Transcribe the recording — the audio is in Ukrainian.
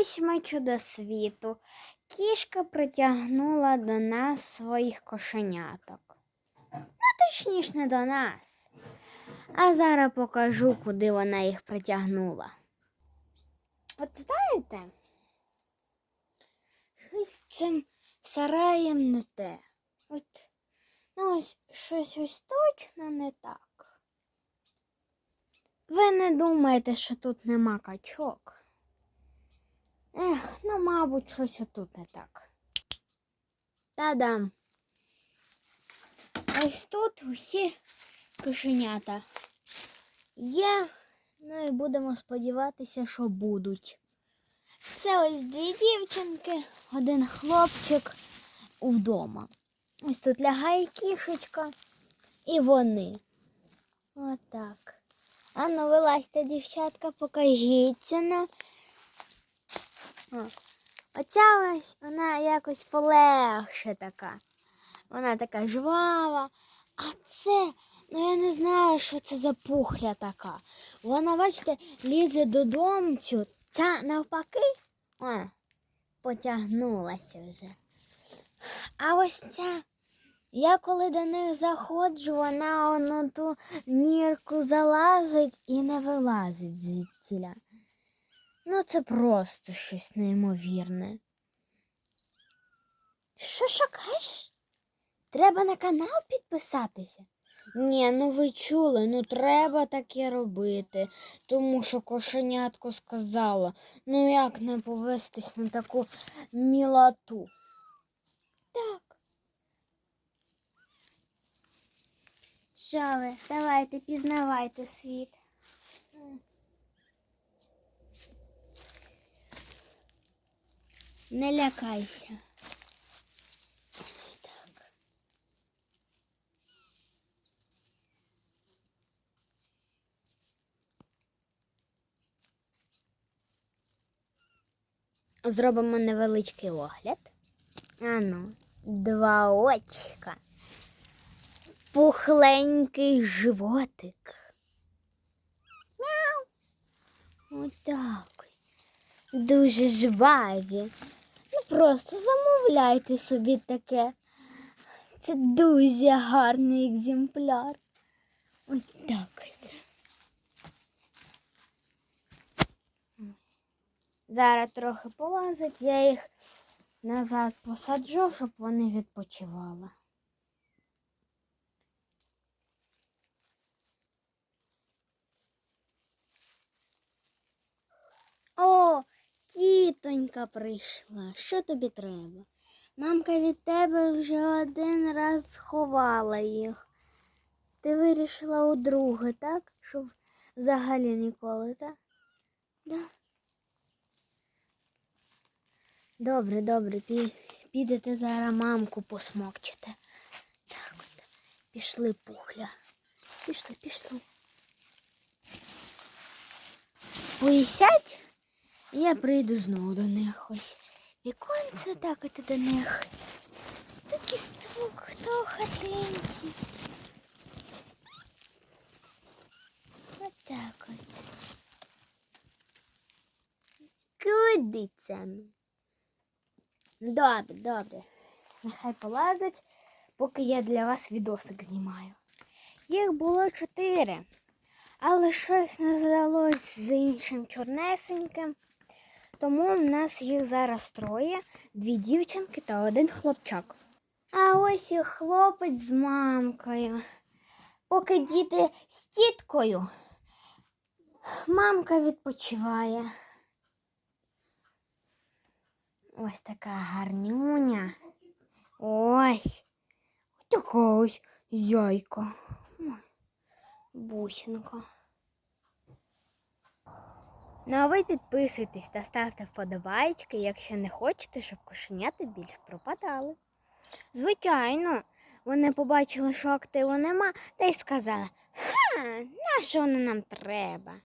Ось ми чудо світу. Кішка притягнула до нас своїх кошеняток. Ну, точніше, не до нас. А зараз покажу, куди вона їх притягнула. От знаєте, щось з цим сараєм не те. От, ну, ось щось ось точно не так. Ви не думаєте, що тут нема качок? Ех, ну, мабуть, щось отут не так. Та-дам. Ось тут усі кошенята є. Ну і будемо сподіватися, що будуть. Це ось дві дівчинки, один хлопчик вдома. Ось тут лягає кішечка і вони. Отак. Ану, вилазьте, дівчатка, покажіться нам. Оця ось вона якось полегше така. Вона така жвава. А це, ну я не знаю, що це за пухля така. Вона, бачите, лізе додому. Ця навпаки о, потягнулася вже. А ось ця, я коли до них заходжу, вона на ту нірку залазить і не вилазить звідтіля. Ну, це просто щось неймовірне. Що що кажеш? Треба на канал підписатися? Ні, ну ви чули, ну треба таке робити, тому що кошенятко сказала, ну як не повестись на таку мілоту. Так. Що ви, давайте, пізнавайте світ. Не лякайся. Так. Зробимо невеличкий огляд. Ану, два очка. Пухленький животик. Мяу. Отак. Дуже жваві. Просто замовляйте собі таке. Це дуже гарний екземпляр. Ось так. Зараз трохи полазить, я їх назад посаджу, щоб вони відпочивали. О, тітонька прийшла. Що тобі треба? Мамка від тебе вже один раз сховала їх. Ти вирішила удруге, так? Щоб взагалі ніколи, так? Да. Добре, добре, пі... підете зараз мамку посмокчете. Так от. Пішли пухля. Пішли, пішли. Поїсять, я прийду знову до них ось. Віконце так от до них. Стук і стук, хто в хатинці. От. Куди це? Добре, добре. Нехай полазить, поки я для вас відосик знімаю. Їх було чотири, але щось не здалось з іншим чорнесеньким. Тому в нас їх зараз троє, дві дівчинки та один хлопчак. А ось і хлопець з мамкою. Поки діти з тіткою, мамка відпочиває. Ось така гарнюня. Ось. Ось така ось зяйка. Ой, Бусинка. Ну а ви підписуйтесь та ставте вподобайки, якщо не хочете, щоб кошенята більш пропадали. Звичайно, вони побачили, що активу нема, та й сказали, ха, на що воно нам треба?